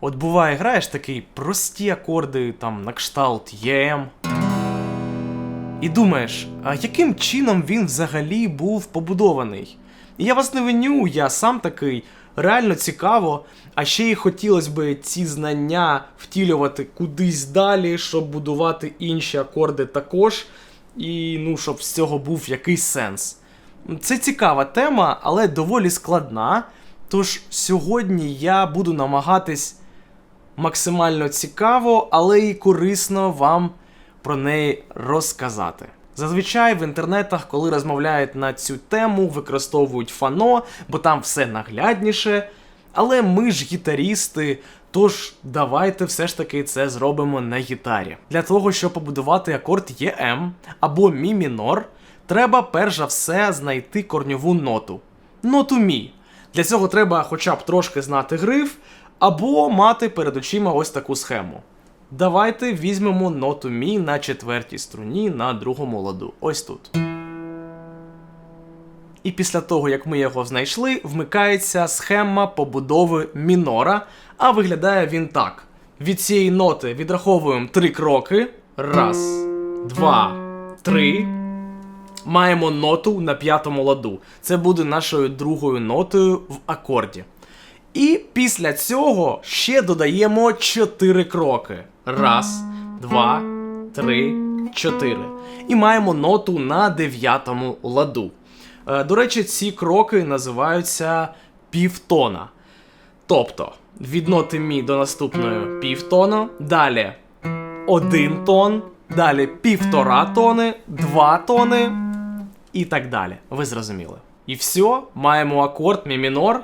От буває, граєш такі прості акорди, там на кшталт ЄМ. І думаєш, а яким чином він взагалі був побудований? І я вас не виню, я сам такий, реально цікаво, а ще й хотілося б ці знання втілювати кудись далі, щоб будувати інші акорди також, і ну, щоб з цього був якийсь сенс. Це цікава тема, але доволі складна. Тож сьогодні я буду намагатись максимально цікаво, але і корисно вам про неї розказати. Зазвичай в інтернетах, коли розмовляють на цю тему, використовують фано, бо там все наглядніше. Але ми ж гітарісти, тож давайте все ж таки це зробимо на гітарі. Для того, щоб побудувати акорд ЄМ або мі мінор, треба перш за все знайти корньову ноту. Ноту мі. Для цього треба хоча б трошки знати гриф, або мати перед очима ось таку схему. Давайте візьмемо ноту мі на четвертій струні на другому ладу. Ось тут. І після того, як ми його знайшли, вмикається схема побудови мінора, а виглядає він так. Від цієї ноти відраховуємо три кроки. Раз, два, три. Маємо ноту на п'ятому ладу. Це буде нашою другою нотою в акорді. І після цього ще додаємо 4 кроки. Раз, два, три, чотири. І маємо ноту на дев'ятому ладу. Е, До речі, ці кроки називаються півтона. Тобто, від ноти мі до наступної півтона, далі один тон, далі півтора тони, два тони і так далі. Ви зрозуміли. І все, маємо акорд мі мінор.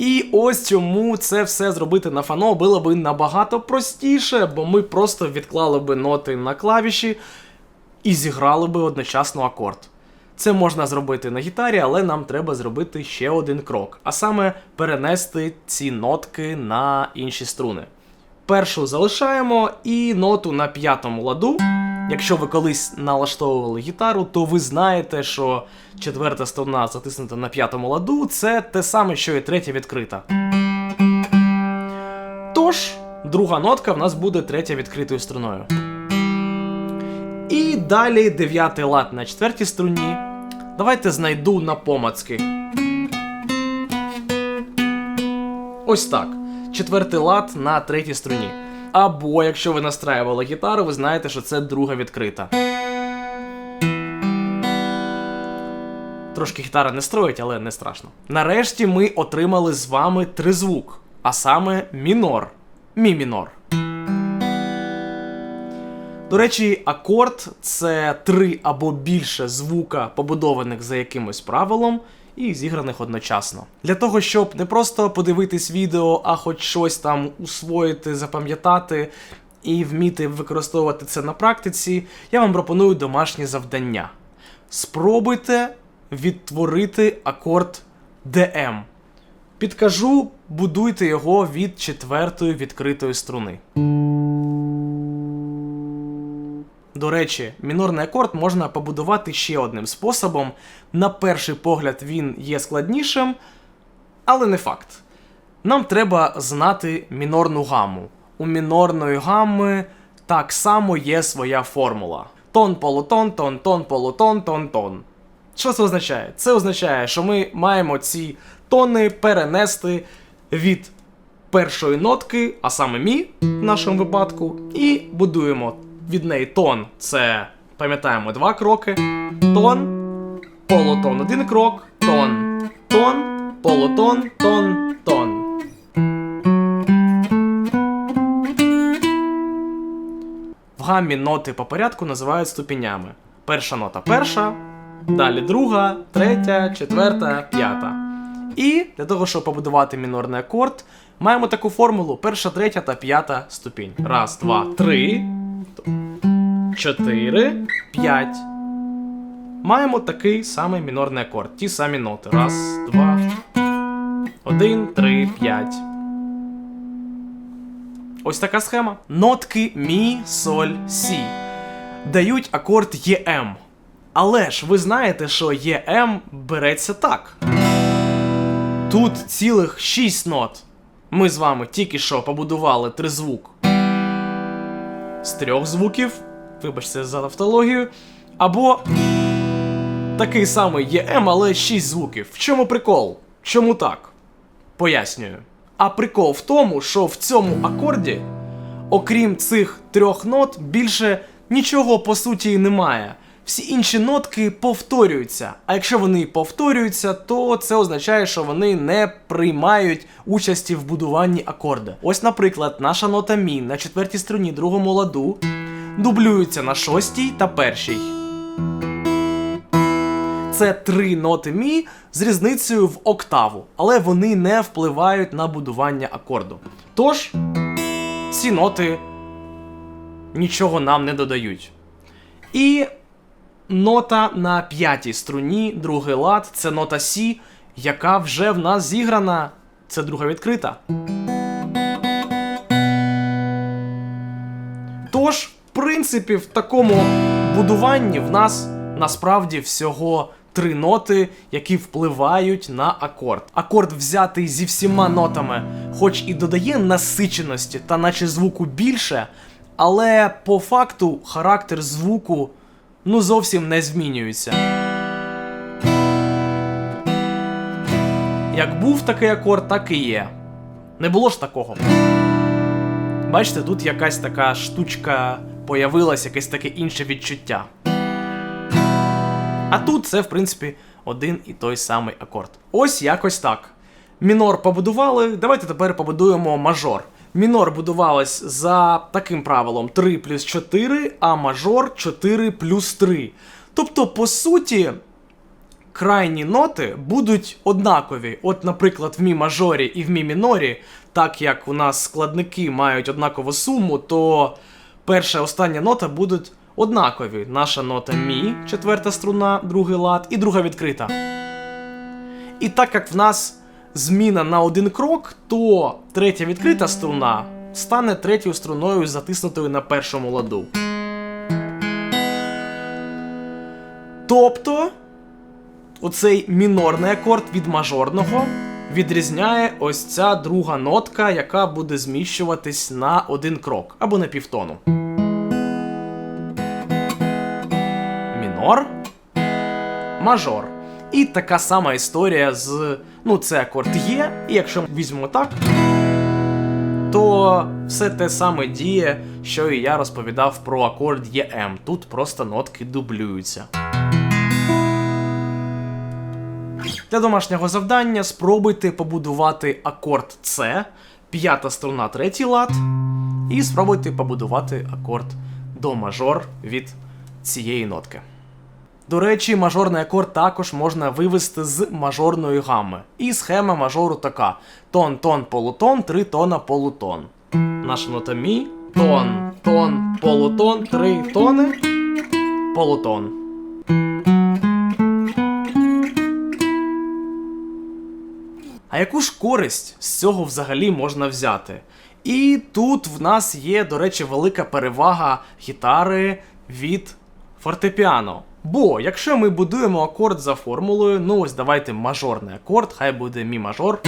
І ось чому це все зробити на фано було би набагато простіше, бо ми просто відклали би ноти на клавіші і зіграли би одночасно акорд. Це можна зробити на гітарі, але нам треба зробити ще один крок, а саме перенести ці нотки на інші струни. Першу залишаємо і ноту на п'ятому ладу. Якщо ви колись налаштовували гітару, то ви знаєте, що четверта струна затиснута на п'ятому ладу це те саме, що і третя відкрита. Тож, друга нотка в нас буде третя відкритою струною. І далі дев'ятий лад на четвертій струні. Давайте знайду на помацки. Ось так. Четвертий лад на третій струні. Або якщо ви настраювали гітару, ви знаєте, що це друга відкрита. Трошки гітара не строїть, але не страшно. Нарешті ми отримали з вами тризвук, а саме мінор. Мі мінор. До речі, акорд це три або більше звука, побудованих за якимось правилом, і зіграних одночасно. Для того, щоб не просто подивитись відео, а хоч щось там усвоїти, запам'ятати і вміти використовувати це на практиці, я вам пропоную домашнє завдання. Спробуйте відтворити акорд DM. Підкажу, будуйте його від четвертої відкритої струни. До речі, мінорний акорд можна побудувати ще одним способом. На перший погляд він є складнішим, але не факт. Нам треба знати мінорну гаму. У мінорної гами так само є своя формула. Тон, полутон, тон, тон, полутон, тон, тон. Що це означає? Це означає, що ми маємо ці тони перенести від першої нотки, а саме мі в нашому випадку, і будуємо від неї тон. Це пам'ятаємо два кроки. Тон, полутон, один крок, тон, тон, полутон, тон, тон. В гаммі ноти по порядку називають ступенями. Перша нота перша, далі друга, третя, четверта, п'ята. І для того, щоб побудувати мінорний акорд, маємо таку формулу: перша, третя та п'ята ступінь. Раз, два, три, чотири, п'ять. Маємо такий самий мінорний акорд. Ті самі ноти. Раз, два, один, три, п'ять. Ось така схема. Нотки мі, соль, сі дають акорд ЄМ. Але ж ви знаєте, що ЄМ береться так. Тут цілих 6 нот. Ми з вами тільки що побудували тризвук з трьох звуків, вибачте за тавтологію, або такий самий ЄМ, але 6 звуків. В чому прикол? Чому так? Пояснюю. А прикол в тому, що в цьому акорді, окрім цих трьох нот, більше нічого по суті немає. Всі інші нотки повторюються. А якщо вони повторюються, то це означає, що вони не приймають участі в будуванні акорда. Ось, наприклад, наша нота мі на четвертій струні другому ладу дублюється на шостій та першій. Це три ноти мі з різницею в октаву, але вони не впливають на будування акорду. Тож, ці ноти нічого нам не додають. І нота на п'ятій струні, другий лад, це нота Сі, яка вже в нас зіграна. Це друга відкрита. Тож, в принципі, в такому будуванні в нас насправді всього три ноти, які впливають на акорд. Акорд взятий зі всіма нотами, хоч і додає насиченості та наче звуку більше, але по факту характер звуку ну зовсім не змінюється. Як був такий акорд, так і є. Не було ж такого. Бачите, тут якась така штучка появилась, якесь таке інше відчуття. А тут це, в принципі, один і той самий акорд. Ось якось так. Мінор побудували. Давайте тепер побудуємо мажор. Мінор будувалась за таким правилом 3 плюс 4, а мажор 4 плюс 3. Тобто, по суті, крайні ноти будуть однакові. От, наприклад, в мі мажорі і в мі мінорі, так як у нас складники мають однакову суму, то перша і остання нота будуть однакові. Наша нота мі, четверта струна, другий лад, і друга відкрита. І так як в нас зміна на один крок, то третя відкрита струна стане третьою струною, затиснутою на першому ладу. Тобто, оцей мінорний акорд від мажорного відрізняє ось ця друга нотка, яка буде зміщуватись на один крок або на півтону. Мінор, мажор. І така сама історія з. Ну, це акорд Є, і якщо візьмемо так, то все те саме діє, що і я розповідав про акорд ЄМ. Тут просто нотки дублюються. Для домашнього завдання спробуйте побудувати акорд С, п'ята струна, третій лад, і спробуйте побудувати акорд до мажор від цієї нотки. До речі, мажорний акорд також можна вивести з мажорної гами. І схема мажору така: тон, тон, полутон, три тона, полутон. Наша нота мі, тон, тон, полутон, три тони, полутон. А яку ж користь з цього взагалі можна взяти? І тут в нас є, до речі, велика перевага гітари від фортепіано. Бо якщо ми будуємо акорд за формулою, ну ось давайте мажорний акорд, хай буде мі мажор.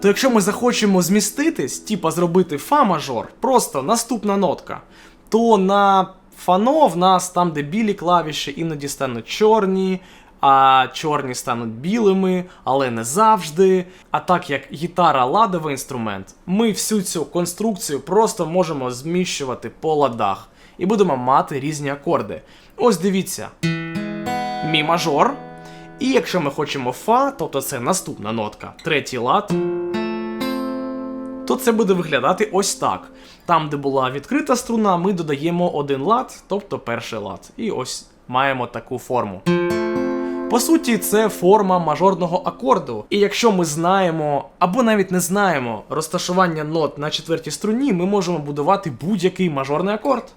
То якщо ми захочемо зміститись, типа зробити фа мажор, просто наступна нотка, то на фано в нас там, де білі клавіші, іноді стануть чорні, а чорні стануть білими, але не завжди. А так як гітара ладовий інструмент, ми всю цю конструкцію просто можемо зміщувати по ладах і будемо мати різні акорди. Ось дивіться. Мі мажор. І якщо ми хочемо фа, тобто це наступна нотка, третій лад, то це буде виглядати ось так. Там, де була відкрита струна, ми додаємо один лад, тобто перший лад. І ось маємо таку форму. По суті, це форма мажорного акорду. І якщо ми знаємо, або навіть не знаємо розташування нот на четвертій струні, ми можемо будувати будь-який мажорний акорд.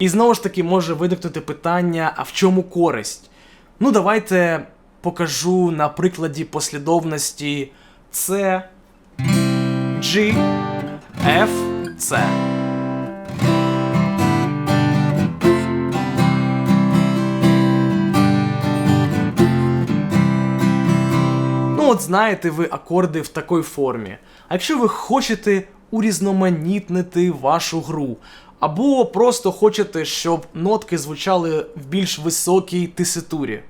І знову ж таки може виникнути питання, а в чому користь? Ну, давайте покажу на прикладі послідовності C, G, F, C. Ну, от знаєте ви акорди в такій формі. А якщо ви хочете урізноманітнити вашу гру, або просто хочете, щоб нотки звучали в більш високій теситурі,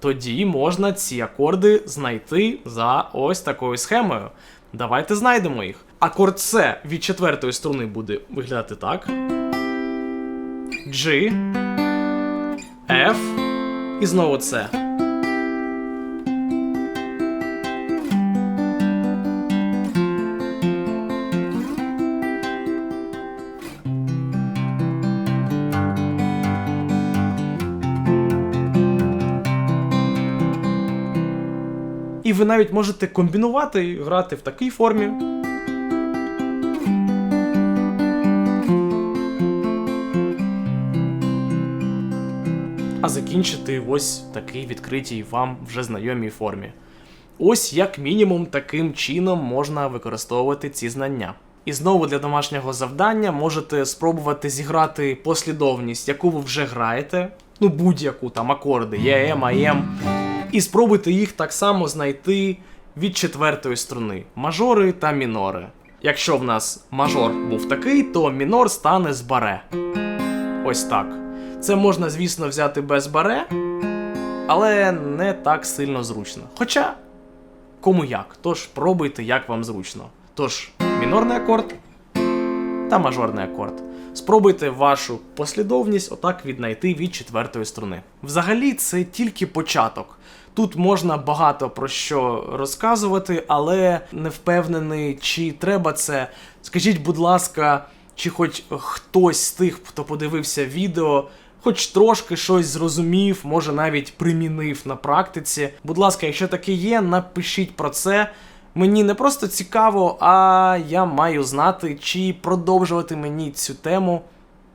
тоді можна ці акорди знайти за ось такою схемою. Давайте знайдемо їх. Акорд С від четвертої струни буде виглядати так. G, F і знову С. ви навіть можете комбінувати і грати в такій формі. А закінчити ось такій відкритій вам вже знайомій формі. Ось як мінімум таким чином можна використовувати ці знання. І знову для домашнього завдання можете спробувати зіграти послідовність, яку ви вже граєте, ну будь-яку там акорди, ЄМ, АМ, і спробуйте їх так само знайти від четвертої струни мажори та мінори. Якщо в нас мажор був такий, то мінор стане з баре. Ось так. Це можна, звісно, взяти без баре, але не так сильно зручно. Хоча, кому як, тож пробуйте, як вам зручно. Тож, мінорний акорд та мажорний акорд. Спробуйте вашу послідовність отак віднайти від четвертої струни. Взагалі, це тільки початок. Тут можна багато про що розказувати, але не впевнений, чи треба це. Скажіть, будь ласка, чи хоч хтось з тих, хто подивився відео, хоч трошки щось зрозумів, може навіть примінив на практиці. Будь ласка, якщо таке є, напишіть про це. Мені не просто цікаво, а я маю знати, чи продовжувати мені цю тему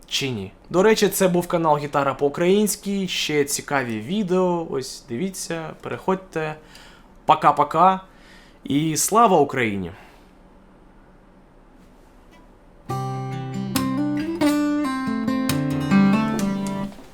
чи ні. До речі, це був канал Гітара по-українськи. Ще цікаві відео. Ось дивіться, переходьте. Пока-пока. І слава Україні!